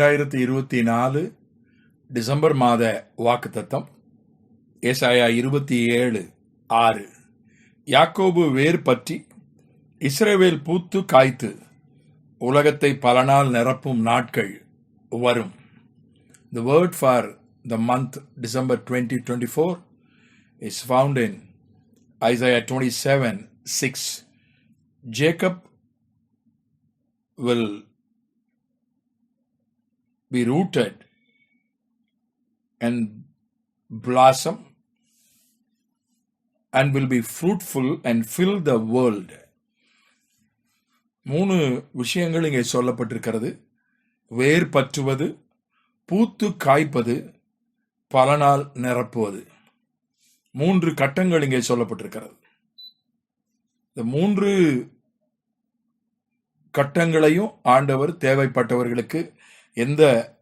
ரெண்டாயிரத்தி இருபத்தி நாலு டிசம்பர் மாத வாக்குத்தத்தம். ஏசாயா இருபத்தி ஏழு ஆறு. யாக்கோபு வேர் பற்றி இஸ்ரேவேல் பூத்து காய்த்து உலகத்தை பல நாள் நிரப்பும் நாட்கள் வரும். The word for the month December 2024 is in in Isaiah 27 6. Jacob will be rooted and blossom and will be fruitful and fill the world. மூணு விஷயங்கள் இங்கே சொல்லப்பட்டிருக்கிறது. வேர் பற்றுவது பூத்து காய்ப்பது பல நாள் நிரப்புவது. மூன்று கட்டங்கள் இங்கே சொல்லப்பட்டிருக்கிறது. இந்த மூன்று கட்டங்களையும் ஆண்டவர் தேவைப்பட்டவர்களுக்கு எந்த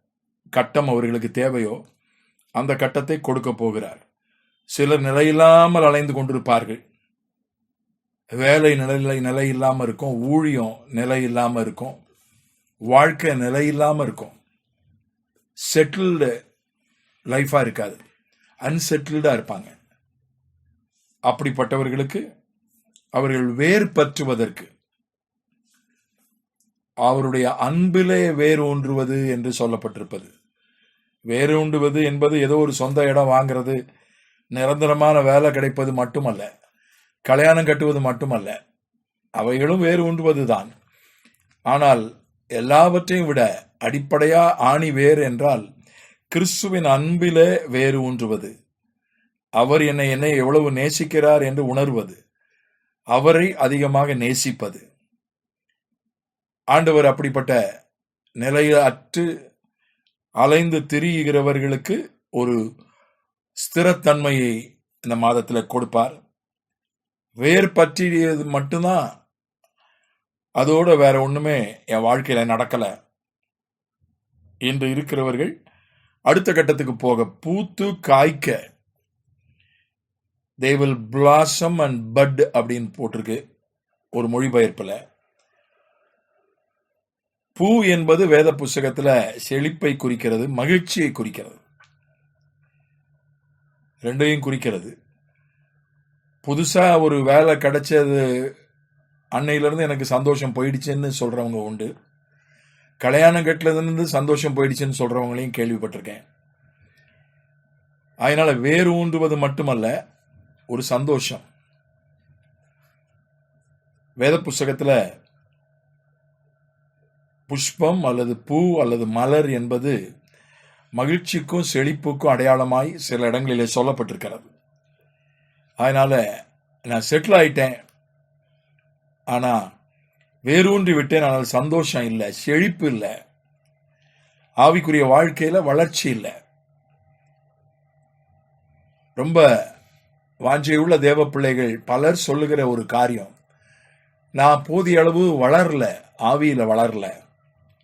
கட்டம் அவர்களுக்கு தேவையோ அந்த கட்டத்தை கொடுக்க போகிறார். சிலர் நிலையில்லாமல் அலைந்து கொண்டிருப்பார்கள். வேலை நிலை நிலை இல்லாமல் இருக்கும் ஊழியம் நிலை இல்லாமல் இருக்கும் வாழ்க்கை நிலை இல்லாமல் இருக்கும் செட்டில்டு லைஃபாக இருக்காது. அன்செட்டில்டாக இருப்பாங்க. அப்படிப்பட்டவர்களுக்கு அவர்கள் வேர் பற்றுவதற்கு அவருடைய அன்பிலே வேர் ஊன்றுவது என்று சொல்லப்பட்டிருப்பது. வேறு ஊன்றுவது என்பது ஏதோ ஒரு சொந்த இடம் வாங்குறது நிரந்தரமான வேலை கிடைப்பது மட்டுமல்ல கல்யாணம் கட்டுவது மட்டுமல்ல. அவைகளும் வேறு ஊன்றுவதுதான் ஆனால் எல்லாவற்றையும் விட அடிப்படையா ஆணி வேர் என்றால் கிறிஸ்துவின் அன்பிலே வேறு ஊன்றுவது அவர் என்னை என்னை எவ்வளவு நேசிக்கிறார் என்று உணர்வது. அவரை அதிகமாக நேசிப்பது. ஆண்டவர் அப்படிப்பட்ட நிலையற்று அலைந்து திரிகிறவர்களுக்கு ஒரு ஸ்திரத்தன்மையை இந்த மாதத்தில் கொடுப்பார். வேர் பற்றியது மட்டும்தான் அதோட வேற ஒன்றுமே என் வாழ்க்கையில் நடக்கலை. என்று இருக்கிறவர்கள் அடுத்த கட்டத்துக்கு போக பூத்து காய்க்க they will blossom and bud அப்படின்னு போட்டிருக்கு ஒரு மொழிபெயர்ப்பில். பூ என்பது வேத புஸ்தகத்தில் செழிப்பை குறிக்கிறது மகிழ்ச்சியை குறிக்கிறது. ரெண்டையும் குறிக்கிறது. புதுசாக ஒரு வேலை கிடைச்சது அன்னையிலேருந்து எனக்கு சந்தோஷம் போயிடுச்சுன்னு சொல்கிறவங்க உண்டு. கல்யாணம் கட்டிலிருந்து சந்தோஷம் போயிடுச்சுன்னு சொல்கிறவங்களையும் கேள்விப்பட்டிருக்கேன். அதனால் வேறு ஊன்றுவது மட்டுமல்ல ஒரு சந்தோஷம். வேத புஸ்தகத்தில் புஷ்பம் அல்லது பூ அல்லது மலர் என்பது மகிழ்ச்சிக்கும் செழிப்புக்கும் அடையாளமாய் சில இடங்களிலே சொல்லப்பட்டிருக்கிறது. அதனால் நான் செட்டில் ஆயிட்டேன். ஆனால் வேரூன்றி விட்டேன். ஆனால் சந்தோஷம் இல்லை செழிப்பு இல்லை. ஆவிக்குரிய வாழ்க்கையில் வளர்ச்சி இல்லை. ரொம்ப வாஞ்சையுள்ள தேவ பிள்ளைகள் பலர் சொல்லுகிற ஒரு காரியம் நான் போதிய அளவு வளரல ஆவியில் வளரல.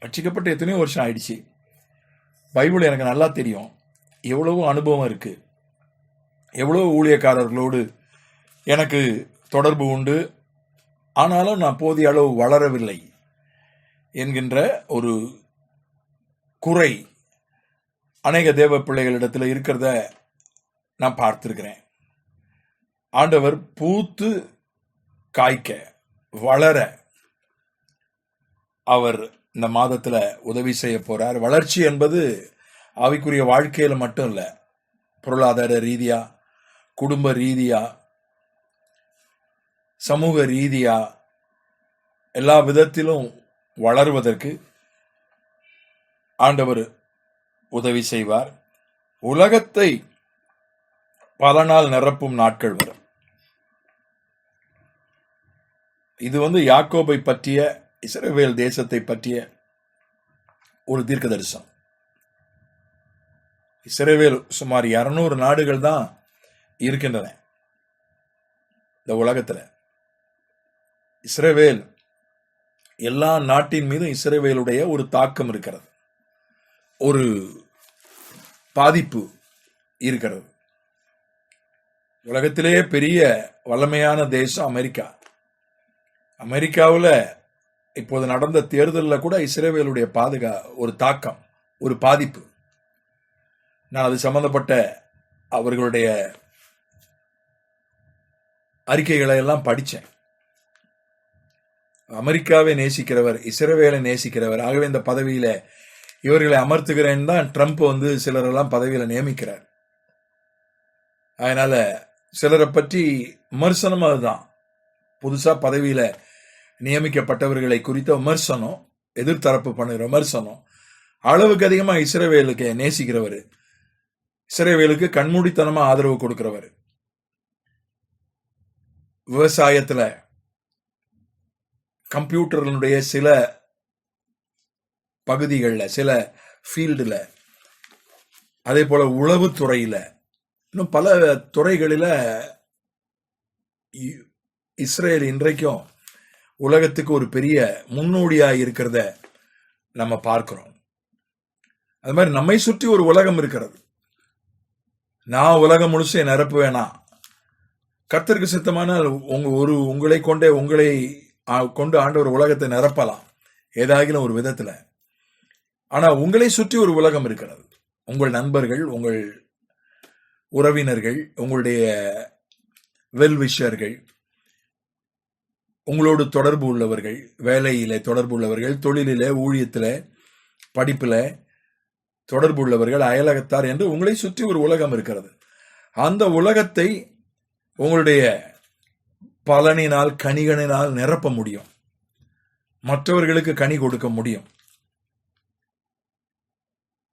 ரட்சிக்கப்பட்டு எத்தனையோ வருஷம் ஆயிடுச்சு. பைபிள் எனக்கு நல்லா தெரியும். எவ்வளவோ அனுபவம் இருக்கு. எவ்வளோ ஊழியக்காரர்களோடு எனக்கு தொடர்பு உண்டு. ஆனாலும் நான் போதிய அளவு வளரவில்லை என்கின்ற ஒரு குறை அநேக தேவ பிள்ளைகளிடத்தில் இருக்கிறத நான் பார்த்துருக்கிறேன். ஆண்டவர் பூத்து காய்க்க வளர அவர் இந்த மாதத்தில் உதவி செய்ய போறார். வளர்ச்சி என்பது ஆவிக்குரிய வாழ்க்கையில் மட்டும் இல்லை பொருளாதார ரீதியா குடும்ப ரீதியா சமூக ரீதியா எல்லா விதத்திலும் வளருவதற்கு ஆண்டவர் உதவி செய்வார். உலகத்தை பல நாள் நிரப்பும் நாட்கள் வரும். இது வந்து யாக்கோபை பற்றிய இஸ்ரவேல் தேசத்தை பற்றிய ஒரு தீர்க்க தரிசனம் இஸ்ரவேல் சுமார் இரநூறு நாடுகள் தான் இருக்கின்றன இந்த உலகத்துல. இஸ்ரவேல் எல்லா நாட்டின் மீதும் இஸ்ரவேலுடைய ஒரு தாக்கம் இருக்கிறது. ஒரு பாதிப்பு இருக்கிறது. உலகத்திலேயே பெரிய வல்லமையான தேசம் அமெரிக்கா. அமெரிக்காவில் இப்போது நடந்த தேர்தலில் கூட இஸ்ரேவேலுடைய பாதுகா ஒரு தாக்கம் ஒரு பாதிப்பு. நான் அது சம்பந்தப்பட்ட அவர்களுடைய அறிக்கைகளை எல்லாம் படித்தேன் அமெரிக்காவை நேசிக்கிறவர் இஸ்ரேவேலை நேசிக்கிறவர் ஆகவே இந்த பதவியில் இவர்களை அமர்த்துகிறேன் தான் ட்ரம்ப் வந்து சிலரெல்லாம் பதவியில் நியமிக்கிறார். அதனால் சிலரை பற்றி விமர்சனம் அதுதான். புதுசாக பதவியில் நியமிக்கப்பட்டவர்களை குறித்த விமர்சனம் எதிர்த்தரப்பு பண்ணுகிற விமர்சனம் அளவுக்கு அதிகமாக இஸ்ரேவேலுக்கு நேசிக்கிறவர். இஸ்ரேவேலுக்கு கண்மூடித்தனமாக ஆதரவு கொடுக்கிறவர். விவசாயத்தில் கம்ப்யூட்டர்களுடைய சில பகுதிகளில் சில ஃபீல்டில் அதே போல் உளவுத்துறையில் இன்னும் பல துறைகளில் இ- இஸ்ரேல் இன்றைக்கும் உலகத்துக்கு ஒரு பெரிய முன்னோடியாக இருக்கிறத நம்ம பார்க்கிறோம். அது மாதிரி நம்மை சுற்றி ஒரு உலகம் இருக்கிறது. நான் உலகம் முழுசே நிரப்பு வேணாம் கர்த்தருக்கு சித்தமானால் உங்க ஒரு உங்களை கொண்டே உங்களை ஆ, கொண்டு ஒரு உலகத்தை நிரப்பலாம். ஏதாகிலும் ஒரு விதத்துல. ஆனா உங்களை சுற்றி ஒரு உலகம் இருக்கிறது. உங்கள் நண்பர்கள் உங்கள் உறவினர்கள் உங்களுடைய வெல்விஷர்கள் உங்களோடு தொடர்பு உள்ளவர்கள் வேலையிலே தொடர்பு உள்ளவர்கள் தொழிலிலே ஊழியத்தில் படிப்பில் தொடர்பு உள்ளவர்கள் அயலகத்தார் என்று உங்களை சுற்றி ஒரு உலகம் இருக்கிறது. அந்த உலகத்தை உங்களுடைய பலனினால் கனிகளினால் நிரப்ப முடியும். மற்றவர்களுக்கு கனி கொடுக்க முடியும்.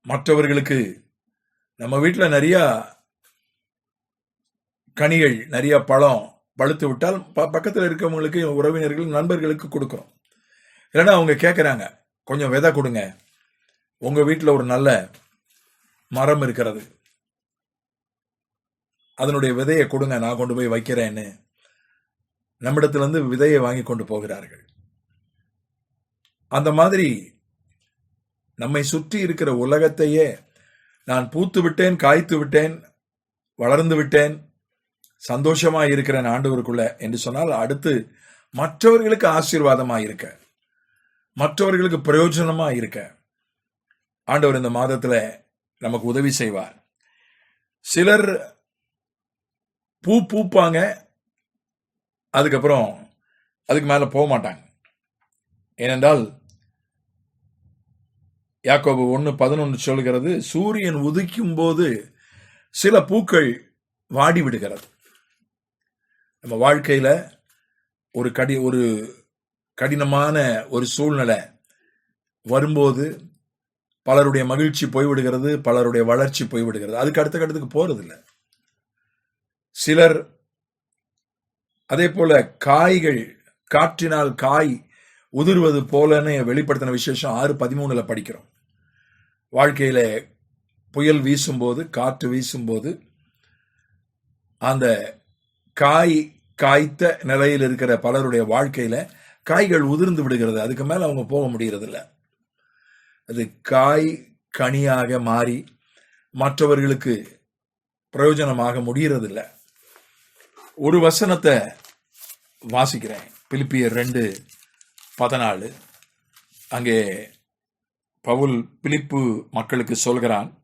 மற்றவர்களுக்கு நம்ம வீட்டில் நிறைய கனிகள் நிறைய பழம் பழுத்து விட்டால் ப பக்கத்தில் இருக்கவங்களுக்கு உறவினர்கள் நண்பர்களுக்கு கொடுக்குறோம் இல்லைன்னா அவங்க கேட்குறாங்க கொஞ்சம் விதை கொடுங்க. உங்கள் வீட்டில் ஒரு நல்ல மரம் இருக்கிறது. அதனுடைய விதையை கொடுங்க நான் கொண்டு போய் வைக்கிறேன்னு. நம்மிடத்திலிருந்து விதையை வாங்கி கொண்டு போகிறார்கள். அந்த மாதிரி நம்மை சுற்றி இருக்கிற உலகத்தையே நான் பூத்து விட்டேன் காய்த்து விட்டேன் வளர்ந்து விட்டேன் சந்தோஷமா இருக்கிறேன் ஆண்டவருக்குள்ள என்று சொன்னால் அடுத்து மற்றவர்களுக்கு ஆசீர்வாதமா இருக்க மற்றவர்களுக்கு பிரயோஜனமா இருக்க ஆண்டவர் இந்த மாதத்துல நமக்கு உதவி செய்வார். சிலர் பூ பூப்பாங்க அதுக்கப்புறம் அதுக்கு மேல போக மாட்டாங்க. ஏனென்றால் யாக்கோபு ஒன்று பதினொன்று சொல்கிறது சூரியன் உதிக்கும் போது சில பூக்கள் வாடி விடுகிறது நம்ம வாழ்க்கையில ஒரு கடி ஒரு கடினமான ஒரு சூழ்நிலை வரும்போது பலருடைய மகிழ்ச்சி போய்விடுகிறது பலருடைய வளர்ச்சி போய்விடுகிறது. அதுக்கு அடுத்த கட்டத்துக்கு போறதில்லை. சிலர் அதே போல காய்கள் காற்றினால் காய் உதிர்வது போலன்னு வெளிப்படுத்தின விசேஷம் ஆறு பதிமூணுல படிக்கிறோம். வாழ்க்கையில புயல் வீசும்போது காற்று வீசும்போது அந்த காய் காய்த்த நிலையில் இருக்கிற பலருடைய வாழ்க்கையில காய்கள் உதிர்ந்து விடுகிறது. அதுக்கு மேல அவங்க போக முடியறதில்ல. அது காய் கனியாக மாறி மற்றவர்களுக்கு பிரயோஜனமாக முடியறதில்ல. ஒரு வசனத்தை வாசிக்கிறேன். பிலிப்பியர் ரெண்டு பதினாலு. அங்கே பவுல் பிலிப்பு மக்களுக்கு சொல்கிறான்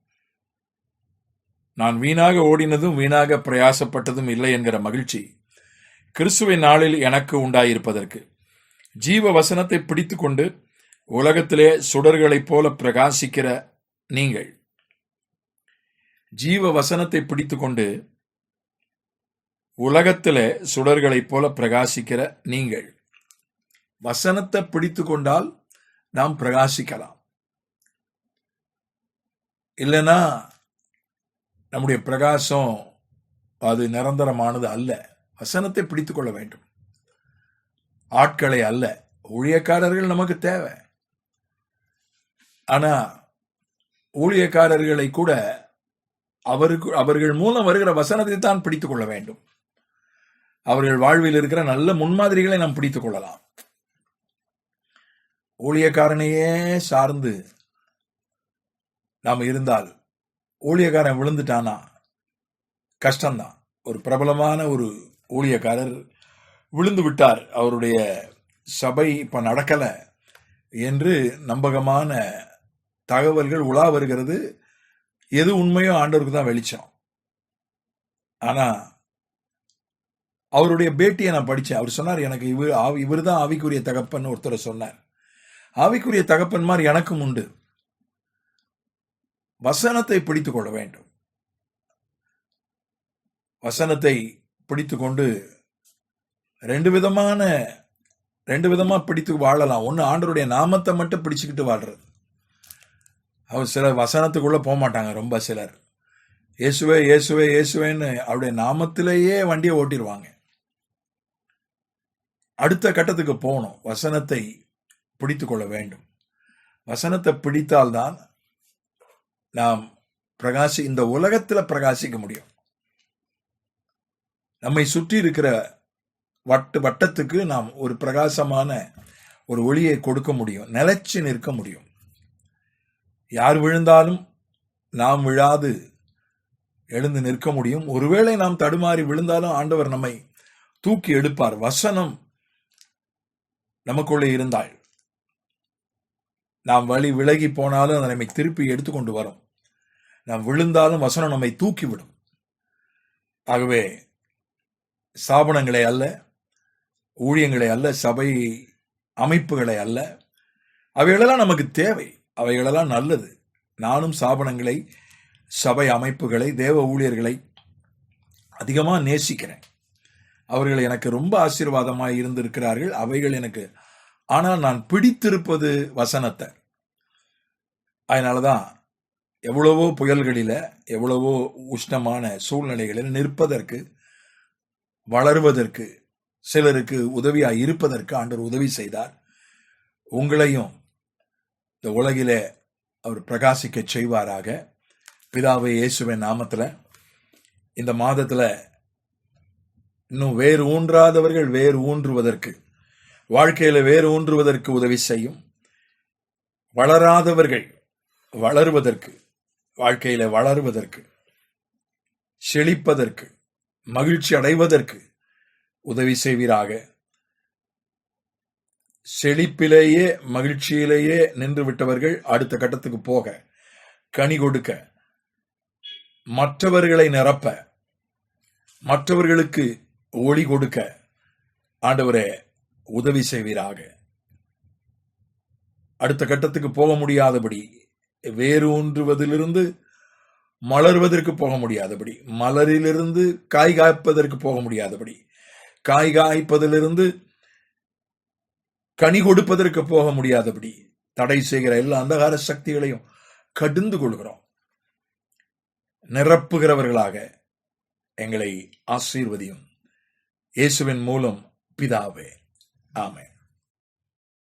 நான் வீணாக ஓடினதும் வீணாக பிரயாசப்பட்டதும் இல்லை என்கிற மகிழ்ச்சி கிறிஸ்துவின் நாளில் எனக்கு உண்டாயிருப்பதற்கு. ஜீவ வசனத்தை பிடித்துக்கொண்டு உலகத்திலே சுடர்களைப் போல பிரகாசிக்கிற நீங்கள். ஜீவ வசனத்தை பிடித்துக்கொண்டு உலகத்திலே சுடர்களைப் போல பிரகாசிக்கிற நீங்கள். வசனத்தை பிடித்து கொண்டால் நாம் பிரகாசிக்கலாம். இல்லைன்னா நம்முடைய பிரகாசம் அது நிரந்தரமானது அல்ல. வசனத்தை பிடித்து கொள்ள வேண்டும். ஆட்களை அல்ல. ஊழியக்காரர்கள் நமக்கு தேவை. ஆனா ஊழியக்காரர்களை கூட அவருக்கு அவர்கள் மூலம் வருகிற வசனத்தை தான் பிடித்துக் கொள்ள வேண்டும். அவர்கள் வாழ்வில் இருக்கிற நல்ல முன்மாதிரிகளை நாம் பிடித்துக் கொள்ளலாம். ஊழியக்காரனையே சார்ந்து நாம் இருந்தால் ஊழியக்காரன் விழுந்துட்டானா? கஷ்டம்தான். ஒரு பிரபலமான ஒரு ஊழியக்காரர் விழுந்து விட்டார். அவருடைய சபை இப்போ நடக்கலை என்று நம்பகமான தகவல்கள் உலா வருகிறது. எது உண்மையோ ஆண்டவருக்கு தான் வெளிச்சம். ஆனால் அவருடைய பேட்டியை நான் படித்தேன் அவர் சொன்னார் எனக்கு இவர் இவர் தான் ஆவிக்குரிய தகப்பன் ஒருத்தர் சொன்னார். ஆவிக்குரிய தகப்பன் மாதிரி எனக்கும் உண்டு. வசனத்தை பிடித்து கொள்ள வேண்டும். வசனத்தை பிடித்துக்கொண்டு ரெண்டு விதமான ரெண்டு விதமாக பிடித்து வாழலாம். ஒன்று ஆண்டருடைய நாமத்தை மட்டும் பிடிச்சுக்கிட்டு வாழ்றது. அவர் சிலர் வசனத்துக்குள்ளே போக மாட்டாங்க ரொம்ப சிலர். இயேசுவே இயேசுவே இயேசுவேன்னு அவருடைய நாமத்திலேயே வண்டியை ஓட்டிடுவாங்க அடுத்த கட்டத்துக்கு போகணும். வசனத்தை பிடித்து கொள்ள வேண்டும். வசனத்தை பிடித்தால்தான் நாம் பிரகாசி இந்த உலகத்துல பிரகாசிக்க முடியும். நம்மை சுற்றி இருக்கிற வட்டு வட்டத்துக்கு நாம் ஒரு பிரகாசமான ஒரு ஒளியை கொடுக்க முடியும். நிலைச்சு நிற்க முடியும். யார் விழுந்தாலும் நாம் விழாது எழுந்து நிற்க முடியும். ஒருவேளை நாம் தடுமாறி விழுந்தாலும் ஆண்டவர் நம்மை தூக்கி எடுப்பார். வசனம் நமக்குள்ளே இருந்தால். நாம் வழி விலகி போனாலும் அதை நம்மை திருப்பி எடுத்துக்கொண்டு வரும். நாம் விழுந்தாலும் வசனம் நம்மை தூக்கிவிடும். ஆகவே ஸ்தாபனங்களை அல்ல ஊழியங்களை அல்ல சபை அமைப்புகளை அல்ல. அவைகளெல்லாம் நமக்கு தேவை. அவைகளெல்லாம் நல்லது. நானும் ஸ்தாபனங்களை சபை அமைப்புகளை தேவ ஊழியர்களை அதிகமாக நேசிக்கிறேன். அவர்கள் எனக்கு ரொம்ப ஆசீர்வாதமாக இருந்திருக்கிறார்கள். அவைகள் எனக்கு ஆனால் நான் பிடித்திருப்பது வசனத்தை. அதனால தான் எவ்வளவோ புயல்களில் எவ்வளவோ உஷ்ணமான சூழ்நிலைகளில் நிற்பதற்கு வளருவதற்கு சிலருக்கு உதவியாக இருப்பதற்கு ஆண்டவர் உதவி செய்தார். உங்களையும் இந்த உலகிலே அவர் பிரகாசிக்க செய்வாராக. பிதாவை இயேசுவின் நாமத்தில். இந்த மாதத்தில் இன்னும் வேறு ஊன்றாதவர்கள் வேறு ஊன்றுவதற்கு. வாழ்க்கையில வேறு ஊன்றுவதற்கு உதவி செய்யும். வளராதவர்கள் வளருவதற்கு வாழ்க்கையில வளருவதற்கு செழிப்பதற்கு மகிழ்ச்சி அடைவதற்கு உதவி செய்வீராக. செழிப்பிலேயே மகிழ்ச்சியிலேயே நின்று விட்டவர்கள் அடுத்த கட்டத்துக்கு போக கனி கொடுக்க மற்றவர்களை நிரப்ப மற்றவர்களுக்கு ஒளி கொடுக்க ஆண்டவரே உதவி செய்வீராக. அடுத்த கட்டத்துக்கு போக முடியாதபடி வேறு ஊன்றுவதிலிருந்து மலர்வதற்கு போக முடியாதபடி மலரிலிருந்து காய் காய்ப்பதற்கு போக முடியாதபடி காய் காய்ப்பதிலிருந்து கனி கொடுப்பதற்கு போக முடியாதபடி தடை செய்கிற எல்லா அந்தகார சக்திகளையும் கடிந்து கொள்கிறோம். நிரப்புகிறவர்களாக எங்களை ஆசீர்வதியும். இயேசுவின் மூலம் பிதாவே. Oh, Amen.